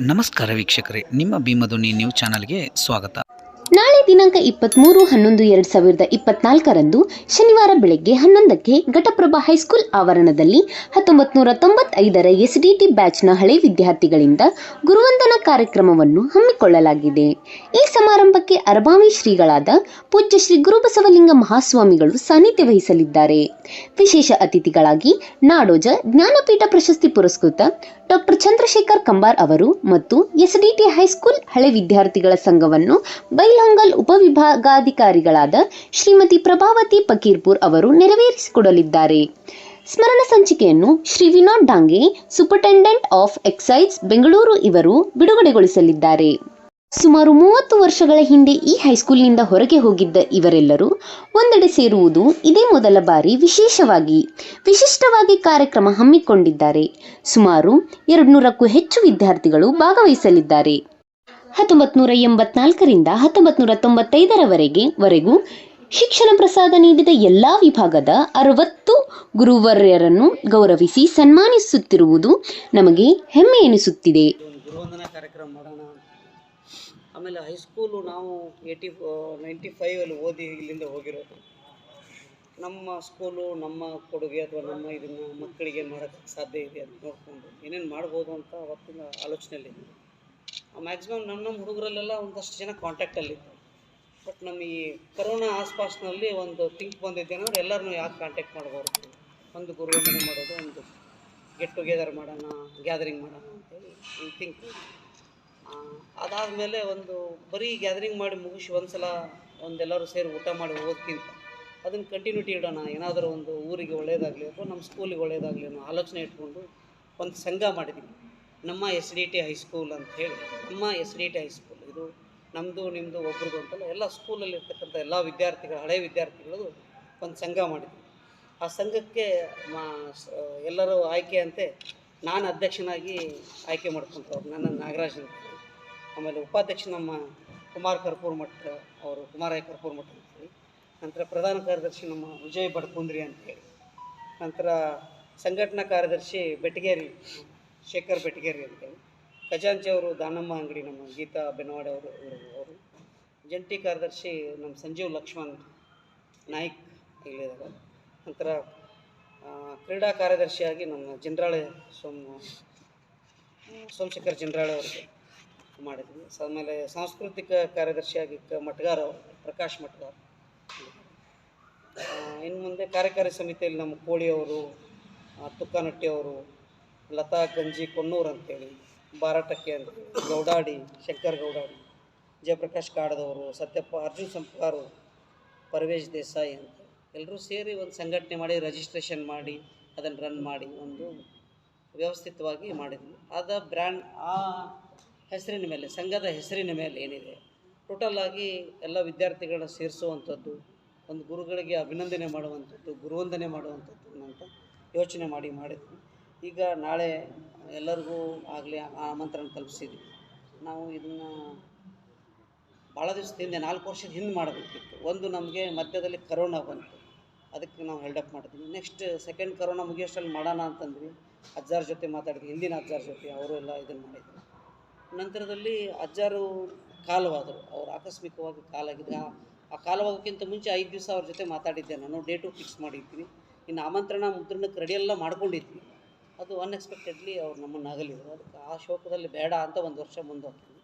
ನಮಸ್ಕಾರ ವೀಕ್ಷಕರೇ ನಿಮ್ಮ ಭೀಮಧ್ವನಿ ನ್ಯೂಸ್ ಚಾನಲ್ಗೆ ಸ್ವಾಗತ. ನಾಳೆ ದಿನಾಂಕ ಇಪ್ಪತ್ತ್ಮೂರು ಹನ್ನೊಂದು, ಎರಡ್ ಸಾವಿರದ ಇಪ್ಪತ್ನಾಲ್ಕರಂದು ಶನಿವಾರ ಬೆಳಗ್ಗೆ ಹನ್ನೊಂದಕ್ಕೆ ಘಟಪ್ರಭಾ ಹೈಸ್ಕೂಲ್ ಆವರಣದಲ್ಲಿ ಹತ್ತೊಂಬತ್ತು ನೂರ ತೊಂಬತ್ತೈದರ ಎಸ್ಡಿಟಿ ಬ್ಯಾಚ್ನ ಹಳೆ ವಿದ್ಯಾರ್ಥಿಗಳಿಂದ ಗುರುವಂದನಾ ಕಾರ್ಯಕ್ರಮವನ್ನು ಹಮ್ಮಿಕೊಳ್ಳಲಾಗಿದೆ. ಈ ಸಮಾರಂಭಕ್ಕೆ ಅರಬಾವಿ ಶ್ರೀಗಳಾದ ಪೂಜ್ಯ ಶ್ರೀ ಗುರುಬಸವಲಿಂಗ ಮಹಾಸ್ವಾಮಿಗಳು ಸಾನ್ನಿಧ್ಯ ವಹಿಸಲಿದ್ದಾರೆ. ವಿಶೇಷ ಅತಿಥಿಗಳಾಗಿ ನಾಡೋಜ ಜ್ಞಾನಪೀಠ ಪ್ರಶಸ್ತಿ ಪುರಸ್ಕೃತ ಡಾಕ್ಟರ್ ಚಂದ್ರಶೇಖರ್ ಕಂಬಾರ್ ಅವರು ಮತ್ತು ಎಸ್ಡಿಟಿ ಹೈಸ್ಕೂಲ್ ಹಳೆ ವಿದ್ಯಾರ್ಥಿಗಳ ಸಂಘವನ್ನು ಬೈಲಹೊಂಗಲ್ ಉಪವಿಭಾಗಾಧಿಕಾರಿಗಳಾದ ಶ್ರೀಮತಿ ಪ್ರಭಾವತಿ ಪಕೀರ್ಪುರ್ ಅವರು ನೆರವೇರಿಸಿಕೊಡಲಿದ್ದಾರೆ. ಸ್ಮರಣ ಸಂಚಿಕೆಯನ್ನು Shri Vinod Dange, superintendent of excise Bengaluru ಇವರು ಬಿಡುಗಡೆಗೊಳಿಸಲಿದ್ದಾರೆ. ಸುಮಾರು ಮೂವತ್ತು ವರ್ಷಗಳ ಹಿಂದೆ ಈ ಹೈಸ್ಕೂಲ್ನಿಂದ ಹೊರಗೆ ಹೋಗಿದ್ದ ಇವರೆಲ್ಲರೂ ಒಂದೆಡೆ ಸೇರುವುದು ಇದೇ ಮೊದಲ ಬಾರಿ ವಿಶೇಷವಾಗಿ, ವಿಶಿಷ್ಟವಾಗಿ ಕಾರ್ಯಕ್ರಮ ಹಮ್ಮಿಕೊಂಡಿದ್ದಾರೆ. ಸುಮಾರು ಎರಡು ನೂರಕ್ಕೂ ಹೆಚ್ಚು ವಿದ್ಯಾರ್ಥಿಗಳು ಭಾಗವಹಿಸಲಿದ್ದಾರೆ. ಹತ್ತೊಂಬತ್ತು ನೂರ ಎಂಬತ್ನಾಲ್ಕರಿಂದ ಹತ್ತೊಂಬತ್ತು ನೂರ ತೊಂಬತ್ತೈದರವರೆಗೆ ವರೆಗೂ ಶಿಕ್ಷಣ ಪ್ರಸಾದ ನೀಡಿದ ಎಲ್ಲಾ ವಿಭಾಗದ ಅರವತ್ತು ಗುರುವರ್ಯರನ್ನು ಗೌರವಿಸಿ ಸನ್ಮಾನಿಸುತ್ತಿರುವುದು ನಮಗೆ ಹೆಮ್ಮೆ ಎನಿಸುತ್ತಿದೆ. ಆಮೇಲೆ ಹೈಸ್ಕೂಲು ನಾವು ಏಯ್ಟಿ ನೈಂಟಿ ಫೈವಲ್ಲಿ ಓದಿ ಇಲ್ಲಿಂದ ಹೋಗಿರೋದು. ನಮ್ಮ ಸ್ಕೂಲು ನಮ್ಮ ಕೊಡುಗೆ ಅಥವಾ ನಮ್ಮ ಇದನ್ನು ಮಕ್ಕಳಿಗೆ ಮಾಡೋಕ್ಕೆ ಸಾಧ್ಯ ಇದೆ ಅಂತ ನೋಡಿಕೊಂಡು ಏನೇನು ಮಾಡ್ಬೋದು ಅಂತ ಅವತ್ತಿನ ಆಲೋಚನೆಯಲ್ಲಿ ಮ್ಯಾಕ್ಸಿಮಮ್ ನಮ್ಮ ನಮ್ಮ ಹುಡುಗರಲ್ಲೆಲ್ಲ ಒಂದಷ್ಟು ಜನ ಕಾಂಟ್ಯಾಕ್ಟಲ್ಲಿತ್ತು ಬಟ್ ನಮ್ಮ ಈ ಕರೋನಾ ಆಸ್ಪಾಸ್ನಲ್ಲಿ ಒಂದು ಥಿಂಕ್ ಬಂದಿದ್ದೇನೆಂದ್ರೆ ಎಲ್ಲರನ್ನೂ ಯಾಕೆ ಕಾಂಟ್ಯಾಕ್ಟ್ ಮಾಡಬಾರ್ದು? ಒಂದು ಗುರುವಂದನೆ ಮಾಡೋದು, ಒಂದು ಗೆಟ್ ಟುಗೆದರ್ ಮಾಡೋಣ ಗ್ಯಾದರಿಂಗ್ ಮಾಡೋಣ ಅಂತೇಳಿ ಈ ಥಿಂಕ್ ಅದಾದಮೇಲೆ ಒಂದು ಬರೀ ಗ್ಯಾದರಿಂಗ್ ಮಾಡಿ ಮುಗಿಸಿ ಒಂದು ಸಲ ಒಂದೆಲ್ಲರೂ ಸೇರಿ ಊಟ ಮಾಡಿ ಹೋಗೋದಕ್ಕಿಂತ ಅದನ್ನು ಕಂಟಿನ್ಯೂಟಿ ಇಡೋಣ, ಏನಾದರೂ ಒಂದು ಊರಿಗೆ ಒಳ್ಳೆಯದಾಗಲಿ ಅಥವಾ ನಮ್ಮ ಸ್ಕೂಲಿಗೆ ಒಳ್ಳೆಯದಾಗಲಿ ಅನ್ನೋ ಆಲೋಚನೆ ಇಟ್ಕೊಂಡು ಒಂದು ಸಂಘ ಮಾಡಿದ್ವಿ ನಮ್ಮ ಎಸ್ ಡಿ ಟಿ ಹೈಸ್ಕೂಲ್ ಅಂತ ಹೇಳಿ, ನಮ್ಮ ಎಸ್ ಡಿ ಟಿ ಹೈಸ್ಕೂಲ್ ಇದು ನಮ್ಮದು ನಿಮ್ಮದು ಒಬ್ರದ್ದು ಅಂತಲ್ಲ, ಎಲ್ಲ ಸ್ಕೂಲಲ್ಲಿ ಇರ್ತಕ್ಕಂಥ ಎಲ್ಲ ವಿದ್ಯಾರ್ಥಿಗಳು, ಹಳೆ ವಿದ್ಯಾರ್ಥಿಗಳದು ಒಂದು ಸಂಘ ಮಾಡಿದ್ವಿ ಆ ಸಂಘಕ್ಕೆ ಮಾ ಎಲ್ಲರೂ ಎಲ್ಲರೂ ಆಯ್ಕೆಯಂತೆ ನಾನು ಅಧ್ಯಕ್ಷನಾಗಿ ಆಯ್ಕೆ ಮಾಡ್ಕೊಂತವ್ರು ನನ್ನ ನಾಗರಾಜ್ ಅಂತ. ಆಮೇಲೆ ಉಪಾಧ್ಯಕ್ಷ ನಮ್ಮ ಕುಮಾರ್ ಕರ್ಪೂರ್ ಮಠ, ಅವರು ಕುಮಾರಯ್ಯ ಕರ್ಪೂರ್ ಮಠ ಅಂತೇಳಿ ನಂತರ ಪ್ರಧಾನ ಕಾರ್ಯದರ್ಶಿ ನಮ್ಮ ವಿಜಯ್ ಬಡ್ಕುಂದ್ರಿ ಅಂತೇಳಿ ನಂತರ ಸಂಘಟನಾ ಕಾರ್ಯದರ್ಶಿ ಬೆಟಗೇರಿ ಶೇಖರ್ ಬೆಟಗೇರಿ ಅಂತೇಳಿ ಖಜಾಂಚಿ ಅವರು, ದಾನಮ್ಮ ಅಂಗಡಿ ನಮ್ಮ ಗೀತಾ ಬೆನವಾಡೆ ಅವರು, ಇವರು, ಅವರು. ಜಂಟಿ ಕಾರ್ಯದರ್ಶಿ ನಮ್ಮ ಸಂಜೀವ್ ಲಕ್ಷ್ಮಣ್ ನಾಯ್ಕ್ ಇಲ್ಲಿದ್ದಾರೆ. ನಂತರ ಕ್ರೀಡಾ ಕಾರ್ಯದರ್ಶಿಯಾಗಿ ನಮ್ಮ ಜಂಡ್ರಾಳೆ ಸೋಮ, ಸೋಮಶೇಖರ್ ಜಂಡ್ರಾಳೆ ಅವರಿಗೆ ಮಾಡಿದ್ವಿ. ಆಮೇಲೆ ಸಾಂಸ್ಕೃತಿಕ ಕಾರ್ಯದರ್ಶಿಯಾಗಿ ಮಟ್ಗಾರ್ ಅವರು, ಪ್ರಕಾಶ್ ಮಟ್ಗಾರ್ ಇನ್ನು ಮುಂದೆ ಕಾರ್ಯಕಾರಿ ಸಮಿತಿಯಲ್ಲಿ ನಮ್ಮ ಕೋಳಿಯವರು ತುಕ್ಕನಟ್ಟಿ ಅವರು ಲತಾ ಗಂಜಿ ಕೊನ್ನೂರು ಅಂತೇಳಿ, ಬಾರಾಟಕ್ಕೆ ಅಂತ ಗೌಡಾಡಿ, ಶಂಕರ್ ಗೌಡಾಡಿ, ಜಯಪ್ರಕಾಶ್ ಕಾಡದವರು, ಸತ್ಯಪ್ಪ, ಅರ್ಜುನ್ ಸಂಪಾರು, ಪರವೇಶ್ ದೇಸಾಯಿ ಅಂತ ಎಲ್ಲರೂ ಸೇರಿ ಒಂದು ಸಂಘಟನೆ ಮಾಡಿ ರಿಜಿಸ್ಟ್ರೇಷನ್ ಮಾಡಿ, ಅದನ್ನು ರನ್ ಮಾಡಿ, ಒಂದು ವ್ಯವಸ್ಥಿತವಾಗಿ ಮಾಡಿದ್ವಿ. ಅದ ಬ್ರ್ಯಾಂಡ್ ಆ ಹೆಸರಿನ ಮೇಲೆ, ಸಂಘದ ಹೆಸರಿನ ಮೇಲೆ ಏನಿದೆ ಟೋಟಲ್ ಆಗಿ ಎಲ್ಲ ವಿದ್ಯಾರ್ಥಿಗಳನ್ನ ಸೇರಿಸುವಂಥದ್ದು, ಒಂದು ಗುರುಗಳಿಗೆ ಅಭಿನಂದನೆ ಮಾಡುವಂಥದ್ದು, ಗುರುವಂದನೆ ಮಾಡುವಂಥದ್ದು ಅಂತ ಯೋಚನೆ ಮಾಡಿ ಮಾಡಿದ್ವಿ. ಈಗ ನಾಳೆ ಎಲ್ಲರಿಗೂ ಆಗಲಿ ಆಮಂತ್ರಣ ತಲುಪಿಸಿದ್ವಿ. ನಾವು ಇದನ್ನು ಭಾಳ ದಿವಸದ ಹಿಂದೆ ನಾಲ್ಕು ವರ್ಷದ ಹಿಂದೆ ಮಾಡಬೇಕಿತ್ತು. ಒಂದು ನಮಗೆ ಮಧ್ಯದಲ್ಲಿ ಕರೋನಾ ಬಂತು. ಅದಕ್ಕೆ ನಾವು ಹೆಲ್ಡಪ್ ಮಾಡಿದ್ವಿ. ನೆಕ್ಸ್ಟ್ ಸೆಕೆಂಡ್ ಕರೋನಾ ಮುಗಿಯೋಷ್ಟರಲ್ಲಿ ಮಾಡೋಣ ಅಂತಂದ್ವಿ. ಅಜ್ಜಾರ ಜೊತೆ ಮಾತಾಡಿದ್ವಿ. ಹಿಂದಿನ ಅಜ್ಜಾರ ಜೊತೆ ಅವರು ಎಲ್ಲ ಇದನ್ನು ಮಾಡಿದ್ರು. ನಂತರದಲ್ಲಿ ಅಜ್ಜಾರು ಕಾಲವಾದರು. ಅವರು ಆಕಸ್ಮಿಕವಾಗಿ ಕಾಲಾಗಿದ್ದ ಆ- ಕಾಲವಾಗೋಕ್ಕಿಂತ ಮುಂಚೆ ಐದು ದಿವಸ ಅವ್ರ ಜೊತೆ ಮಾತಾಡಿದ್ದೆ ನಾನು. ಡೇಟು ಫಿಕ್ಸ್ ಮಾಡಿದ್ವಿ ಇನ್ನು ಆಮಂತ್ರಣ ಮುದ್ರಣಕ್ಕೆ ರೆಡಿಯೆಲ್ಲ ಮಾಡ್ಕೊಂಡಿದ್ವಿ. ಅದು ಅನ್ಎಕ್ಸ್ಪೆಕ್ಟೆಡ್ಲಿ ಅವ್ರು ನಮ್ಮನ್ನು ಅಗಲಿದ್ರು. ಅದಕ್ಕೆ ಆ ಶೋಕದಲ್ಲಿ ಬೇಡ ಅಂತ ಒಂದು ವರ್ಷ ಮುಂದೆ ಹೋಗ್ತೀವಿ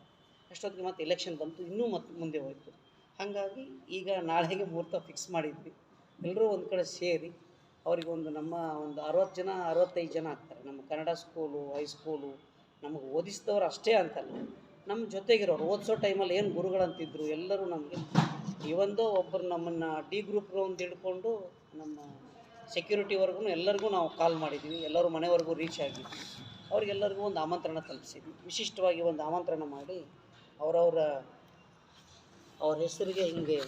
ಅಷ್ಟೊತ್ತಿಗೆ ಮತ್ತೆ ಎಲೆಕ್ಷನ್ ಬಂತು, ಇನ್ನೂ ಮತ್ತೆ ಮುಂದೆ ಹೋಯಿತು. ಹಾಗಾಗಿ ಈಗ ನಾಳೆಗೆ ಮುಹೂರ್ತ ಫಿಕ್ಸ್ ಮಾಡಿದ್ವಿ. ಎಲ್ಲರೂ ಒಂದು ಕಡೆ ಸೇರಿ ಅವರಿಗೆ ಒಂದು ನಮ್ಮ ಒಂದು ಅರವತ್ತು ಜನ, ಅರವತ್ತೈದು ಜನ ಆಗ್ತಾರೆ. ನಮ್ಮ ಕನ್ನಡ ಸ್ಕೂಲು ಹೈಸ್ಕೂಲು ನಮಗೆ ಓದಿಸಿದವ್ರು ಅಷ್ಟೇ ಅಂತಲ್ಲ. ನಮ್ಮ ಜೊತೆಗಿರೋರು, ಓದಿಸೋ ಟೈಮಲ್ಲಿ ಏನು ಗುರುಗಳಂತಿದ್ರು ಎಲ್ಲರೂ ನಮಗೆ. ಇವೊಂದು ಒಬ್ಬರು ನಮ್ಮನ್ನು ಡಿ ಗ್ರೂಪ್ ಒಂದು ಹಿಡ್ಕೊಂಡು ನಮ್ಮ ಸೆಕ್ಯೂರಿಟಿವರೆಗೂ ಎಲ್ಲರಿಗೂ ನಾವು ಕಾಲ್ ಮಾಡಿದ್ದೀವಿ ಎಲ್ಲರೂ ಮನೆವರೆಗೂ ರೀಚ್ ಆಗಿದ್ವಿ. ಅವ್ರಿಗೆಲ್ಲರಿಗೂ ಒಂದು ಆಮಂತ್ರಣ ತಲುಪಿಸಿದ್ವಿ. ವಿಶಿಷ್ಟವಾಗಿ ಒಂದು ಆಮಂತ್ರಣ ಮಾಡಿ ಅವರವರ, ಅವ್ರ ಹೆಸರಿಗೆ ಹಿಂಗೆ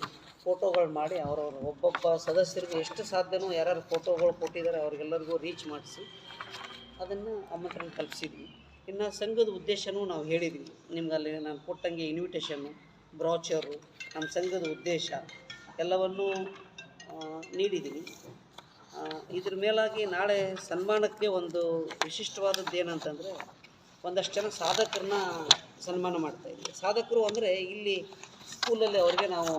ಫೋಟೋಗಳು ಮಾಡಿ ಅವರವ್ರ ಒಬ್ಬೊಬ್ಬ ಸದಸ್ಯರಿಗೆ ಎಷ್ಟು ಸಾಧ್ಯನೋ ಯಾರ್ಯಾರು ಫೋಟೋಗಳು ಕೊಟ್ಟಿದ್ದಾರೆ ಅವ್ರಿಗೆಲ್ಲರಿಗೂ ರೀಚ್ ಮಾಡಿಸಿ ಅದನ್ನು ಆಮಂತ್ರಣ ತಲುಪಿಸಿದ್ವಿ. ಇನ್ನು ಸಂಘದ ಉದ್ದೇಶನೂ ನಾವು ಹೇಳಿದ್ವಿ. ನಿಮ್ಗೆ ಅಲ್ಲಿ ನಾನು ಕೊಟ್ಟಂಗೆ ಇನ್ವಿಟೇಷನ್ನು ಬ್ರಾಚರು ನಮ್ಮ ಸಂಘದ ಉದ್ದೇಶ ಎಲ್ಲವನ್ನೂ ನೀಡಿದ್ದೀನಿ ಇದ್ರ ಮೇಲಾಗಿ ನಾಳೆ ಸನ್ಮಾನಕ್ಕೆ ಒಂದು ವಿಶಿಷ್ಟವಾದದ್ದು ಏನಂತಂದರೆ ಒಂದಷ್ಟು ಜನ ಸಾಧಕರನ್ನ ಸನ್ಮಾನ ಮಾಡ್ತಾ ಸಾಧಕರು ಅಂದರೆ ಇಲ್ಲಿ ಸ್ಕೂಲಲ್ಲಿ ಅವ್ರಿಗೆ ನಾವು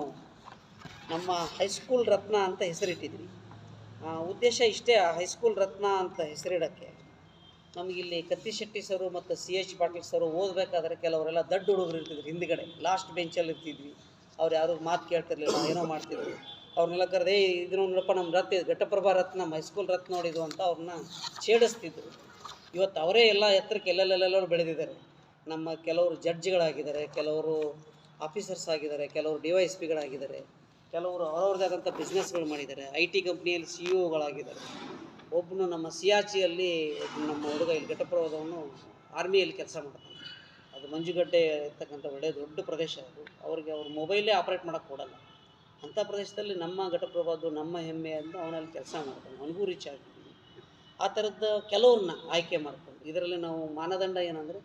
ನಮ್ಮ ಹೈಸ್ಕೂಲ್ ರತ್ನ ಅಂತ ಹೆಸರಿಟ್ಟಿದ್ವಿ. ಉದ್ದೇಶ ಇಷ್ಟೇ ಹೈಸ್ಕೂಲ್ ರತ್ನ ಅಂತ ಹೆಸರಿಡೋಕ್ಕೆ. ನಮಗಿಲ್ಲಿ ಕತ್ತಿಶೆಟ್ಟಿ ಸರು ಮತ್ತು ಸಿ ಎಚ್ ಪಾಟೀಲ್ ಸರು ಓದಬೇಕಾದ್ರೆ ಕೆಲವರೆಲ್ಲ ದಡ್ಡ ಹುಡುಗರು ಇರ್ತಿದ್ರು ಹಿಂದ್ಗಡೆ. ಲಾಸ್ಟ್ ಬೆಂಚಲ್ಲಿ ಇರ್ತಿದ್ವಿ. ಅವ್ರು ಯಾರು ಮಾತು ಕೇಳ್ತಿರ್ಲಿಲ್ಲ, ಏನೋ ಮಾಡ್ತಿದ್ರು. ಅವ್ರನ್ನೆಲ್ಲ ಕರೆದೇ ಇದನ್ನು ನೋಡಪ್ಪ ನಮ್ಮ ಇದು ಘಟಪ್ರಭಾ ರತ್ನ ನಮ್ಮ ಹೈಸ್ಕೂಲ್ ರತ್ನ ನೋಡಿದ್ವು ಅಂತ ಅವ್ರನ್ನ ಛೇಡಿಸ್ತಿದ್ರು. ಇವತ್ತು ಅವರೇ ಎಲ್ಲ ಎತ್ತರಕ್ಕೆ ಎಲ್ಲೆಲ್ಲೆಲ್ಲರೂ ಬೆಳೆದಿದ್ದಾರೆ. ನಮ್ಮ ಕೆಲವರು ಜಡ್ಜ್ಗಳಾಗಿದ್ದಾರೆ, ಕೆಲವರು ಆಫೀಸರ್ಸ್ ಆಗಿದ್ದಾರೆ, ಕೆಲವರು ಡಿ ವೈ ಎಸ್ ಪಿಗಳಾಗಿದ್ದಾರೆ, ಕೆಲವರು ಅವರವ್ರದ್ದೇ ಆದಂಥ ಬಿಸ್ನೆಸ್ಗಳು ಮಾಡಿದ್ದಾರೆ ಐ ಟಿ ಕಂಪ್ನಿಯಲ್ಲಿ ಸಿ ಇ ಒಬ್ಬನು ನಮ್ಮ ಸಿಯಾಚಿಯಲ್ಲಿ ನಮ್ಮ ಹುಡುಗ ಇಲ್ಲಿ ಘಟಪ್ರಭದವನು ಆರ್ಮಿಯಲ್ಲಿ ಕೆಲಸ ಮಾಡ್ತಾನೆ. ಅದು ಮಂಜುಗಡ್ಡೆ ಇರ್ತಕ್ಕಂಥ ಒಳ್ಳೆಯ ದೊಡ್ಡ ಪ್ರದೇಶ ಅದು. ಅವ್ರಿಗೆ ಅವ್ರ ಮೊಬೈಲೇ ಆಪ್ರೇಟ್ ಮಾಡೋಕ್ಕೆ ಕೊಡಲ್ಲ. ಅಂಥ ಪ್ರದೇಶದಲ್ಲಿ ನಮ್ಮ ಘಟಪ್ರಭಾದು, ನಮ್ಮ ಹೆಮ್ಮೆ ಅಂತ ಅವನಲ್ಲಿ ಕೆಲಸ ಮಾಡ್ತಾನೆ ಅವನಿಗೂ ರೀಚ್ ಆಗ್ತೀವಿ ಆ ಥರದ್ದು ಕೆಲವ್ರನ್ನ ಆಯ್ಕೆ ಮಾಡ್ಕೊಂಡು, ಇದರಲ್ಲಿ ನಾವು ಮಾನದಂಡ ಏನಂದರೆ,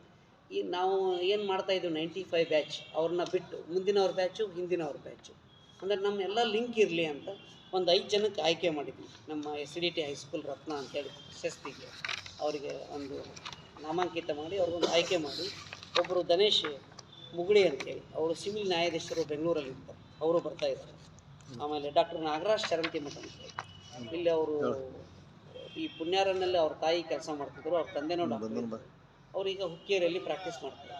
ಈ ನಾವು ಏನು ಮಾಡ್ತಾ ಇದ್ದೀವಿ ನೈಂಟಿ ಫೈವ್ ಬ್ಯಾಚ್, ಅವ್ರನ್ನ ಬಿಟ್ಟು ಮುಂದಿನವ್ರ ಬ್ಯಾಚು, ಹಿಂದಿನವ್ರ ಬ್ಯಾಚು. ಅಂದರೆ ನಮ್ಮ ಎಲ್ಲ ಲಿಂಕ್ ಇರಲಿ ಅಂತ ಒಂದು ಐದು ಜನಕ್ಕೆ ಆಯ್ಕೆ ಮಾಡಿದ್ವಿ. ನಮ್ಮ S D T high school Ratna ಅಂತೇಳಿ ಪ್ರಶಸ್ತಿಗೆ ಅವರಿಗೆ ಒಂದು ನಾಮಾಂಕಿತ ಮಾಡಿ ಅವ್ರಿಗೊಂದು ಆಯ್ಕೆ ಮಾಡಿ. ಒಬ್ಬರು ದನೇಶ್ ಮುಗುಳಿ ಅಂತೇಳಿ ಅವರು ಸಿವಿಲ್ ನ್ಯಾಯಾಧೀಶರು ಬೆಂಗಳೂರಲ್ಲಿ ಇರ್ತಾರೆ ಅವರು ಬರ್ತಾ ಇದ್ದಾರೆ. ಆಮೇಲೆ ಡಾಕ್ಟರ್ ನಾಗರಾಜ್ ಚರಂತಿ ಮಠ ಅಂತ ಇಲ್ಲಿ ಅವರು ಈ ಪುಣ್ಯಾರನಲ್ಲಿ ಅವ್ರ ತಾಯಿ ಕೆಲಸ ಮಾಡ್ತಿದ್ರು ಅವ್ರ ತಂದೆನೂ ಡಾಕ್ಟರ್. ಈಗ ಹುಕ್ಕೇರಿಯಲ್ಲಿ ಪ್ರಾಕ್ಟೀಸ್ ಮಾಡ್ತಾರೆ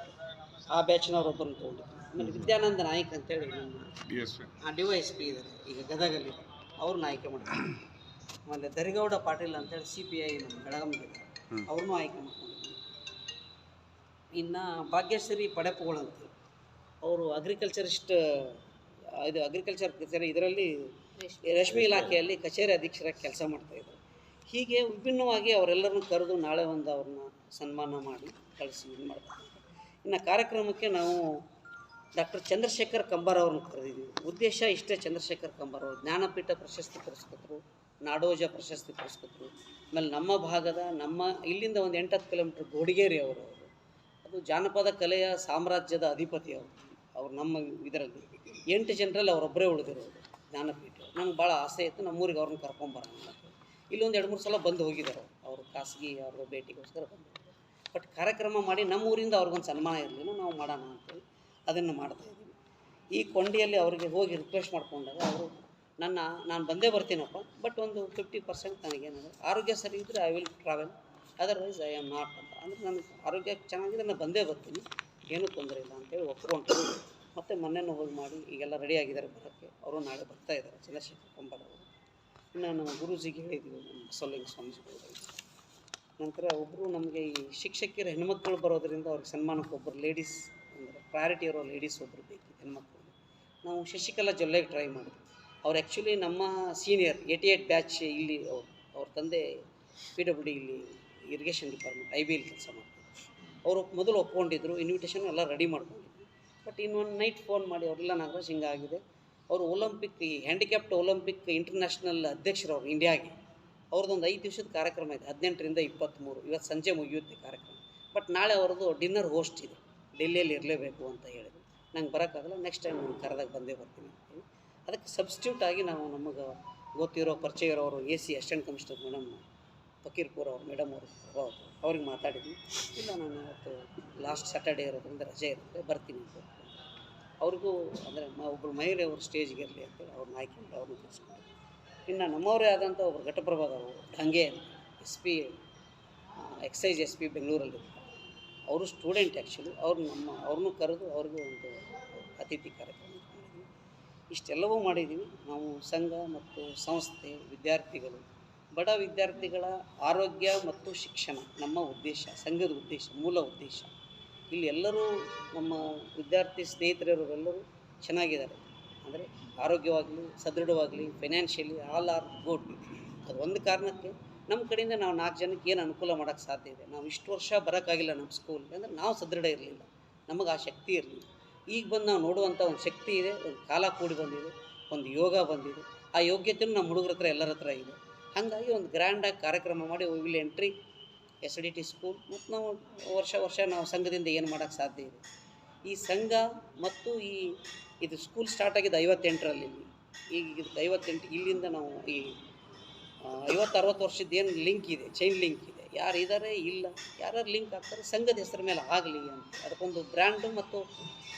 ಆ ಬ್ಯಾಚ್ನವ್ರು ಒಬ್ಬರನ್ನು ತೊಗೊಂಡಿದ್ರು. ಆಮೇಲೆ ವಿದ್ಯಾನಂದ ನಾಯಕ್ ಅಂತೇಳಿ ನಮ್ಮ ಡಿ ವೈ ಎಸ್ ಪಿ ಇದ್ದಾರೆ ಈಗ ಗದಗಲ್ಲಿ ಅವ್ರನ್ನ ಆಯ್ಕೆ ಮಾಡ್ತಾರೆ ಆಮೇಲೆ ದರಿಗೌಡ ಪಾಟೀಲ್ ಅಂತೇಳಿ ಸಿ ಪಿ ಐ ನಮ್ಮ ಬೆಳಗಾವಿಗೆ ಅವ್ರನ್ನೂ ಆಯ್ಕೆ ಮಾಡ್ಕೊಂಡಿದ್ವಿ ಇನ್ನು ಭಾಗ್ಯಶ್ರೀ ಪಡೆಪುಗಳು ಅಂತ ಅವರು ಅಗ್ರಿಕಲ್ಚರಿಸ್ಟ್ ಇದು ಅಗ್ರಿಕಲ್ಚರ್ ಕಚೇರಿ ಇದರಲ್ಲಿ ರೇಷ್ಮೆ. ಇಲಾಖೆಯಲ್ಲಿ ಕಚೇರಿ ಅಧೀಕ್ಷರಾಗಿ ಕೆಲಸ ಮಾಡ್ತಾಯಿದ್ರು ಹೀಗೆ ವಿಭಿನ್ನವಾಗಿ ಅವರೆಲ್ಲರನ್ನು ಕರೆದು ನಾಳೆ ಒಂದು ಅವ್ರನ್ನ ಸನ್ಮಾನ ಮಾಡಿ ಕಳಿಸಿ ಇದು ಮಾಡ್ತಾರೆ ಇನ್ನು ಕಾರ್ಯಕ್ರಮಕ್ಕೆ ನಾವು ಡಾಕ್ಟರ್ ಚಂದ್ರಶೇಖರ್ ಕಂಬಾರ್ ಅವ್ರನ್ನ ಕರೆದಿದ್ದೀವಿ. ಉದ್ದೇಶ ಇಷ್ಟೇ ಚಂದ್ರಶೇಖರ್ ಕಂಬಾರ್ ಅವರು. ಜ್ಞಾನಪೀಠ ಪ್ರಶಸ್ತಿ ಪುರಸ್ಕೃತರು ನಾಡೋಜ ಪ್ರಶಸ್ತಿ ಪುರಸ್ಕೃತರು ಆಮೇಲೆ ನಮ್ಮ ಭಾಗದ ನಮ್ಮ ಇಲ್ಲಿಂದ ಒಂದು ಎಂಟತ್ತು ಕಿಲೋಮೀಟ್ರ್ ಗೋಡಿಗೇರಿ ಅವರು ಅವರು. ಅದು ಜಾನಪದ ಕಲೆಯ ಸಾಮ್ರಾಜ್ಯದ ಅಧಿಪತಿ ಅವರು. ಅವ್ರು ನಮ್ಮ ಇದರಲ್ಲಿ ಎಂಟು ಜನರಲ್ಲಿ ಅವರೊಬ್ಬರೇ ಉಳಿದಿರೋದು ಜ್ಞಾನಪೀಠ. ನಂಗೆ ಭಾಳ ಆಸೆ ಇತ್ತು ನಮ್ಮೂರಿಗೆ ಅವ್ರನ್ನ ಕರ್ಕೊಂಬರೋಣ ಇಲ್ಲೊಂದು ಎರಡು ಮೂರು ಸಲ ಬಂದು ಹೋಗಿದ್ದಾರೆ ಅವರು. ಅವರು ಖಾಸಗಿ, ಅವ್ರ ಭೇಟಿಗೋಸ್ಕರ ಬಂದು ಬಟ್ ಕಾರ್ಯಕ್ರಮ ಮಾಡಿ ನಮ್ಮ ಊರಿಂದ ಅವ್ರಿಗೊಂದು ಸನ್ಮಾನ ಇರಲಿಲ್ಲ, ನಾವು ಮಾಡೋಣ ಅಂತೇಳಿ ಅದನ್ನು ಮಾಡ್ತಾ ಇದ್ದೀವಿ. ಈ ಕೊಂಡಿಯಲ್ಲಿ ಅವರಿಗೆ ಹೋಗಿ ರಿಕ್ವೆಸ್ಟ್ ಮಾಡಿಕೊಂಡಾಗ ಅವರು, ನನ್ನ, ನಾನು ಬಂದೇ ಬರ್ತೀನಪ್ಪ, ಬಟ್ ಒಂದು ಫಿಫ್ಟಿ ಪರ್ಸೆಂಟ್ ನನಗೇನಾದರೂ ಆರೋಗ್ಯ ಸರಿ ಇದ್ದರೆ I will travel otherwise I am not ಅಂತ. ಅಂದರೆ ನನಗೆ ಆರೋಗ್ಯ ಚೆನ್ನಾಗಿದ್ರೆ ನಾನು ಬಂದೇ ಬರ್ತೀನಿ. ಏನೂ ತೊಂದರೆ ಇಲ್ಲ ಅಂತೇಳಿ ಒಪ್ಕೊಂಡು ಮತ್ತು ಮೊನ್ನೆನೂ ಹೋಗಿ ಮಾಡಿ ಈಗೆಲ್ಲ ರೆಡಿ ಆಗಿದ್ದಾರೆ ಬರೋಕ್ಕೆ. ಅವರು ನಾಳೆ ಬರ್ತಾ ಇದ್ದಾರೆ, ಚಂದ್ರಶೇಖರ್ ಕಂಬಾರವರು ಇನ್ನು ನಮ್ಮ ಗುರೂಜಿಗೆ ಹೇಳಿದ್ದೀವಿ ನಮ್ಮ ಸ್ವಾಮೀಜಿಗಳು ನಂತರ ಒಬ್ಬರು ನಮಗೆ ಈ ಶಿಕ್ಷಕಿಯರ ಹೆಣ್ಮಕ್ಳು ಬರೋದರಿಂದ ಅವ್ರಿಗೆ ಸನ್ಮಾನಕ್ಕೆ ಒಬ್ಬರು ಲೇಡೀಸ್ ಅಂದರೆ ಪ್ರಯಾರಿಟಿ ಇರೋ ಲೇಡೀಸ್ ಒಬ್ಬರು ಬೇಕು ಹೆಣ್ಮಕ್ಳು ನಾವು ಶಶಿಕಲಾ ಜೊಲ್ಲೆಗೆ ಟ್ರೈ ಮಾಡಿದ್ವಿ. ಅವ್ರು ಆ್ಯಕ್ಚುಲಿ ನಮ್ಮ ಸೀನಿಯರ್ ಏಯ್ಟಿ ಏಯ್ಟ್ ಬ್ಯಾಚ್ ಇಲ್ಲಿ ಅವ್ರು, ಅವ್ರ ತಂದೆ ಪಿ ಡಬ್ಲ್ಯೂ ಡಿ ಇಲ್ಲಿ irrigation department I B L ಕೆಲಸ ಮಾಡ್ತಾರೆ ಅವರು ಮೊದಲು ಒಪ್ಕೊಂಡಿದ್ರು ಇನ್ವಿಟೇಷನ್ ಎಲ್ಲ ರೆಡಿ ಮಾಡ್ಕೊಂಡಿದ್ರು. ಬಟ್ ಇನ್ನೊಂದು ನೈಟ್ ಫೋನ್ ಮಾಡಿ ಅವರೆಲ್ಲ ನಾಗರಾಜ್ ಹಿಂಗಾಗಿದೆ ಅವರು ಒಲಂಪಿಕ್ ಈ ಹ್ಯಾಂಡಿಕ್ಯಾಪ್ಟ್ ಒಲಂಪಿಕ್ ಇಂಟರ್ನ್ಯಾಷನಲ್ ಅಧ್ಯಕ್ಷರು ಅವರು ಇಂಡಿಯಾಗೆ ಅವ್ರದ್ದೊಂದು ಐದು ದಿವಸದ ಕಾರ್ಯಕ್ರಮ ಇದೆ, ಹದಿನೆಂಟರಿಂದ ಇಪ್ಪತ್ತ್ಮೂರು ಇವತ್ತು ಸಂಜೆ ಮುಗಿಯುತ್ತೆ ಕಾರ್ಯಕ್ರಮ. ಬಟ್ ನಾಳೆ ಅವ್ರದ್ದು ಡಿನ್ನರ್ ಹೋಸ್ಟ್ ಇದೆ. ಡೆಲ್ಲಿಯಲ್ಲಿ ಇರಲೇಬೇಕು ಅಂತ ಹೇಳಿದ್ರು. ನಂಗೆ ಬರೋಕ್ಕಾಗಲ್ಲ ನೆಕ್ಸ್ಟ್ ಟೈಮ್ ನಾನು ಕರೆದಾಗ ಬಂದೇ ಬರ್ತೀನಿ ಅದಕ್ಕೆ ಸಬ್ಸ್ಟ್ಯೂಟ್ ಆಗಿ ನಾವು ನಮಗೆ ಗೊತ್ತಿರೋ, ಪರಿಚಯ ಇರೋರು A C assistant commissioner madam Fakirpur ಅವ್ರು ಮೇಡಮ್ ಅವರು ಅವರು, ಅವ್ರಿಗೆ ಮಾತಾಡಿದ್ವಿ. ಇಲ್ಲ, ನಾನು ಇವತ್ತು ಲಾಸ್ಟ್ ಸ್ಯಾಟರ್ಡೇ ಇರೋದ್ರಿಂದ ರಜೆ ಇರುತ್ತೆ, ಬರ್ತೀನಿ ಅಂತ ಅವ್ರಿಗೂ, ಅಂದರೆ ಒಬ್ಬರು ಮಹಿಳೆ ಅವರು ಸ್ಟೇಜ್ಗೆ ಇರಲಿ ಅಂತ ಅವ್ರ ಆಯ್ಕೆ ಅವ್ರನ್ನ ಕಳಿಸ್ಕೊಂಡು ಇನ್ನು ನಮ್ಮವರೇ ಆದಂಥ ಒಬ್ಬರು ಘಟಪ್ರಭಾದವರು ಹಂಗೆ S P excise S P ಬೆಂಗಳೂರಲ್ಲಿ ಅವರು ಸ್ಟೂಡೆಂಟ್ ಆ್ಯಕ್ಚುಲಿ ಅವ್ರು ನಮ್ಮ, ಅವ್ರನ್ನೂ ಕರೆದು ಅವ್ರಿಗೂ ಒಂದು ಅತಿಥಿ ಕಾರ್ಯಕ್ರಮ ಇಷ್ಟೆಲ್ಲವೂ ಮಾಡಿದ್ದೀವಿ. ನಾವು ಸಂಘ ಮತ್ತು ಸಂಸ್ಥೆ, ವಿದ್ಯಾರ್ಥಿಗಳು ಬಡ ವಿದ್ಯಾರ್ಥಿಗಳ ಆರೋಗ್ಯ ಮತ್ತು ಶಿಕ್ಷಣ, ನಮ್ಮ ಉದ್ದೇಶ, ಸಂಘದ ಉದ್ದೇಶ, ಮೂಲ ಉದ್ದೇಶ. ಇಲ್ಲಿ ಎಲ್ಲರೂ ನಮ್ಮ ವಿದ್ಯಾರ್ಥಿ ಸ್ನೇಹಿತರಿರೋರೆಲ್ಲರೂ ಚೆನ್ನಾಗಿದ್ದಾರೆ. ಅಂದರೆ ಆರೋಗ್ಯವಾಗಲಿ, ಸದೃಢವಾಗಲಿ ಫೈನಾನ್ಷಿಯಲಿ ಆಲ್ ಆರ್ ಗುಡ್ ಅದು ಒಂದು ಕಾರಣಕ್ಕೆ ನಮ್ಮ ಕಡೆಯಿಂದ ನಾವು ನಾಲ್ಕು ಜನಕ್ಕೆ ಏನು ಅನುಕೂಲ ಮಾಡೋಕ್ಕೆ ಸಾಧ್ಯ ಇದೆ? ನಾವು ಇಷ್ಟು ವರ್ಷ ಬರೋಕ್ಕಾಗಿಲ್ಲ ನಮ್ಮ ಸ್ಕೂಲ್ಗೆ ಅಂದರೆ ನಾವು ಸದೃಢ ಇರಲಿಲ್ಲ. ನಮಗೆ ಆ ಶಕ್ತಿ ಇರಲಿಲ್ಲ. ಈಗ ಬಂದು ನಾವು ನೋಡುವಂಥ ಒಂದು ಶಕ್ತಿ ಇದೆ, ಒಂದು ಕಾಲ ಕೂಡಿ ಬಂದಿದೆ, ಒಂದು ಯೋಗ ಬಂದಿದೆ. ಆ ಯೋಗ್ಯತೆಯೂ ನಮ್ಮ ಹುಡುಗರ ಹತ್ರ ಎಲ್ಲರ ಹತ್ರ ಇದೆ. ಹಾಗಾಗಿ ಒಂದು ಗ್ರ್ಯಾಂಡಾಗಿ ಕಾರ್ಯಕ್ರಮ ಮಾಡಿ will entry S D T school ಮತ್ತು ನಾವು ವರ್ಷ ವರ್ಷ ನಾವು ಸಂಘದಿಂದ ಏನು ಮಾಡೋಕ್ಕೆ ಸಾಧ್ಯ ಇದೆ. ಈ ಸಂಘ ಮತ್ತು ಈ, ಇದು ಸ್ಕೂಲ್ ಸ್ಟಾರ್ಟ್ ಆಗಿದ್ದು ಐವತ್ತೆಂಟರಲ್ಲಿ. ಈಗ ಇದಕ್ಕೆ ಐವತ್ತೆಂಟು, ಇಲ್ಲಿಂದ ನಾವು ಈ ಐವತ್ತು ಅರವತ್ತು ವರ್ಷದ ಏನು ಲಿಂಕ್ ಇದೆ ಚೈನ್ ಲಿಂಕ್ ಇದೆ. ಯಾರು ಇದ್ದಾರೆ ಇಲ್ಲ. ಯಾರು ಲಿಂಕ್ ಆಗ್ತಾರೆ ಸಂಘದ ಹೆಸರ ಮೇಲೆ ಆಗಲಿ ಅಂತ. ಅದಕ್ಕೊಂದು ಬ್ರ್ಯಾಂಡು ಮತ್ತು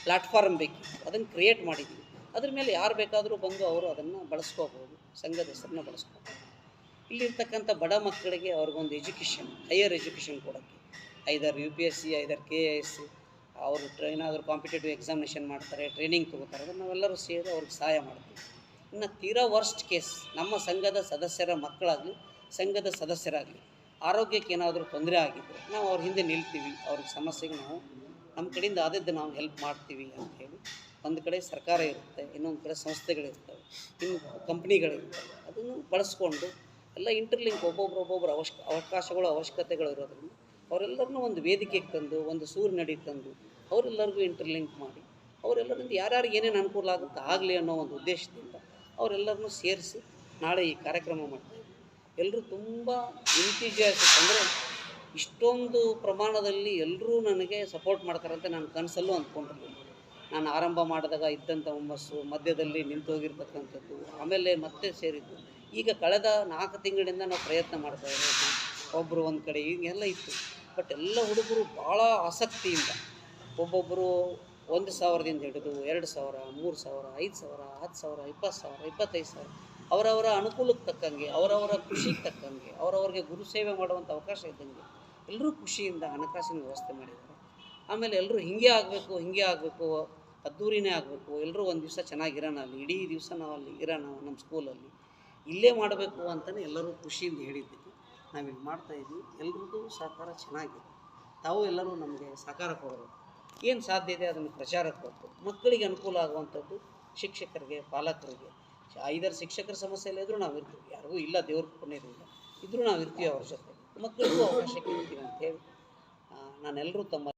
ಪ್ಲ್ಯಾಟ್ಫಾರ್ಮ್ ಬೇಕಿತ್ತು. ಅದನ್ನು ಕ್ರಿಯೇಟ್ ಮಾಡಿದ್ವಿ. ಅದ್ರ ಮೇಲೆ ಯಾರು ಬೇಕಾದರೂ ಬಂದು ಅವರು ಅದನ್ನು ಬಳಸ್ಕೋಬೋದು. ಸಂಘದ ಹೆಸರನ್ನ ಬಳಸ್ಕೋಬೋದು. ಇಲ್ಲಿರ್ತಕ್ಕಂಥ ಬಡ ಮಕ್ಕಳಿಗೆ ಅವ್ರಿಗೊಂದು ಎಜುಕೇಷನ್ ಹೈಯರ್ ಎಜುಕೇಷನ್ ಕೊಡೋಕ್ಕೆ. ಐದಾರು ಯು ಪಿ ಎಸ್ ಸಿ ಐದಾರು ಕೆ ಎ ಎಸ್ ಅವರು ಏನಾದರೂ ಕಾಂಪಿಟೇಟಿವ್ ಎಕ್ಸಾಮಿನೇಷನ್ ಮಾಡ್ತಾರೆ ಟ್ರೈನಿಂಗ್ ತೊಗೋತಾರೆ, ಅದನ್ನು ನಾವೆಲ್ಲರೂ ಸೇರಿ ಅವ್ರಿಗೆ ಸಹಾಯ ಮಾಡ್ತೀವಿ. ಇನ್ನು ತೀರಾ ವರ್ಸ್ಟ್ ಕೇಸ್ ನಮ್ಮ ಸಂಘದ ಸದಸ್ಯರ ಮಕ್ಕಳಾಗಲಿ, ಸಂಘದ ಸದಸ್ಯರಾಗಲಿ, ಆರೋಗ್ಯಕ್ಕೆ ಏನಾದರೂ ತೊಂದರೆ ಆಗಿದ್ದರೆ ನಾವು ಅವ್ರ ಹಿಂದೆ ನಿಲ್ತೀವಿ. ಅವ್ರಿಗೆ ಸಮಸ್ಯೆಗೆ ನಾವು ನಮ್ಮ ಕಡೆಯಿಂದ ಆದದ್ದು ನಾವು ಹೆಲ್ಪ್ ಮಾಡ್ತೀವಿ ಅಂತ ಹೇಳಿ ಒಂದು ಕಡೆ ಸರ್ಕಾರ ಇರುತ್ತೆ, ಇನ್ನೊಂದು ಕಡೆ ಸಂಸ್ಥೆಗಳಿರ್ತವೆ, ಇನ್ನು ಕಂಪ್ನಿಗಳಿರ್ತವೆ ಅದನ್ನು ಬಳಸ್ಕೊಂಡು ಎಲ್ಲ ಇಂಟರ್ಲಿಂಕ್ ಒಬ್ಬೊಬ್ರು ಒಬ್ಬೊಬ್ಬರು ಅವಶ್ಯ ಅವಕಾಶಗಳು, ಅವಶ್ಯಕತೆಗಳು ಇರೋದ್ರಿಂದ ಅವರೆಲ್ಲರನ್ನೂ ಒಂದು ವೇದಿಕೆಗೆ ತಂದು, ಒಂದು ಸೂರು ನಡಿ ತಂದು ಅವರೆಲ್ಲರಿಗೂ ಇಂಟರ್ಲಿಂಕ್ ಮಾಡಿ, ಅವರೆಲ್ಲರಿಂದ ಯಾರ್ಯಾರಿಗೆ ಏನೇನು ಅನುಕೂಲ ಆಗುತ್ತೆ ಆಗಲಿ ಅನ್ನೋ ಒಂದು ಉದ್ದೇಶದಿಂದ ಅವರೆಲ್ಲರನ್ನು ಸೇರಿಸಿ ನಾಳೆ ಈ ಕಾರ್ಯಕ್ರಮ ಮಾಡ್ತೀವಿ ಎಲ್ಲರೂ ತುಂಬ ಇಂತಿಜಾಸಿಕ್ ಅಂದರೆ ಇಷ್ಟೊಂದು ಪ್ರಮಾಣದಲ್ಲಿ ಎಲ್ಲರೂ ನನಗೆ ಸಪೋರ್ಟ್ ಮಾಡ್ತಾರಂತ ನಾನು ಕನಸಲ್ಲೂ ಅಂದ್ಕೊಂಡಿರಲಿಲ್ಲ. ನಾನು ಆರಂಭ ಮಾಡಿದಾಗ ಇದ್ದಂಥ ಹುಮ್ಮಸ್ಸು, ಮಧ್ಯದಲ್ಲಿ ನಿಂತು ಹೋಗಿರ್ತಕ್ಕಂಥದ್ದು ಆಮೇಲೆ ಮತ್ತೆ ಸೇರಿದ್ದು. ಈಗ ಕಳೆದ ನಾಲ್ಕು ತಿಂಗಳಿಂದ ನಾವು ಪ್ರಯತ್ನ ಮಾಡ್ತಾ ಇದ್ದೀವಿ ಒಬ್ಬರು ಒಂದು ಕಡೆ ಹೀಗೆಲ್ಲ ಇತ್ತು. ಬಟ್ ಎಲ್ಲ ಹುಡುಗರು ಭಾಳ ಆಸಕ್ತಿಯಿಂದ ಒಬ್ಬೊಬ್ಬರು ಒಂದು ಸಾವಿರದಿಂದ ಹಿಡಿದು ಎರಡು ಸಾವಿರ, ಮೂರು ಸಾವಿರ, ಐದು ಸಾವಿರ, ಹತ್ತು ಸಾವಿರ, ಇಪ್ಪತ್ತು ಸಾವಿರ, ಇಪ್ಪತ್ತೈದು ಸಾವಿರ, ಅವರವರ ಅನುಕೂಲಕ್ಕೆ ತಕ್ಕಂಗೆ, ಅವರವರ ಖುಷಿಗೆ ತಕ್ಕಂಗೆ, ಅವರವ್ರಿಗೆ ಗುರು ಸೇವೆ ಮಾಡುವಂಥ ಅವಕಾಶ ಇದ್ದಂಗೆ ಎಲ್ಲರೂ ಖುಷಿಯಿಂದ ಹಣಕಾಸಿನ ವ್ಯವಸ್ಥೆ ಮಾಡಿದ್ದಾರೆ. ಆಮೇಲೆ ಎಲ್ಲರೂ ಹಿಂಗೆ ಆಗಬೇಕು ಹಿಂಗೆ ಆಗಬೇಕು, ಅದ್ದೂರಿನೇ ಆಗಬೇಕು. ಎಲ್ಲರೂ ಒಂದು ದಿವಸ ಚೆನ್ನಾಗಿರೋಣ ಅಲ್ಲಿ, ಇಡೀ ದಿವಸ ನಾವು ಅಲ್ಲಿ ಇರೋಣ ನಮ್ಮ ಸ್ಕೂಲಲ್ಲಿ ಇಲ್ಲೇ ಮಾಡಬೇಕು ಅಂತಲೇ ಎಲ್ಲರೂ ಖುಷಿಯಿಂದ ಹೇಳಿದ್ದೀವಿ ನಾವೀಗ ಮಾಡ್ತಾಯಿದ್ವಿ ಎಲ್ರಿಗೂ ಸಹಕಾರ ಚೆನ್ನಾಗಿದೆ. ತಾವು ಎಲ್ಲರೂ ನಮಗೆ ಸಹಕಾರ ಕೊಡಬೇಕು ಏನು ಸಾಧ್ಯ ಇದೆ ಅದನ್ನು ಪ್ರಚಾರಕ್ಕೆ ಕೊಟ್ಟು, ಮಕ್ಕಳಿಗೆ ಅನುಕೂಲ ಆಗುವಂಥದ್ದು ಶಿಕ್ಷಕರಿಗೆ, ಪಾಲಕರಿಗೆ. ಐದಾರು ಶಿಕ್ಷಕರ ಸಮಸ್ಯೆ ಇದ್ದರೂ ನಾವು ಇರ್ತೀವಿ. ಯಾರಿಗೂ ಇಲ್ಲ, ದೇವ್ರ ಪುಣ್ಯದಿಂದ ಇದ್ದರೂ ನಾವು ಇರ್ತೀವಿ ಅವ್ರ ಜೊತೆ. ಮಕ್ಕಳಿಗೂ ಅವಕಾಶ ಕೊಡ್ತೀವಿ ಅಂತೇಳಿ ನಾನೆಲ್ಲರೂ ತಮ್ಮ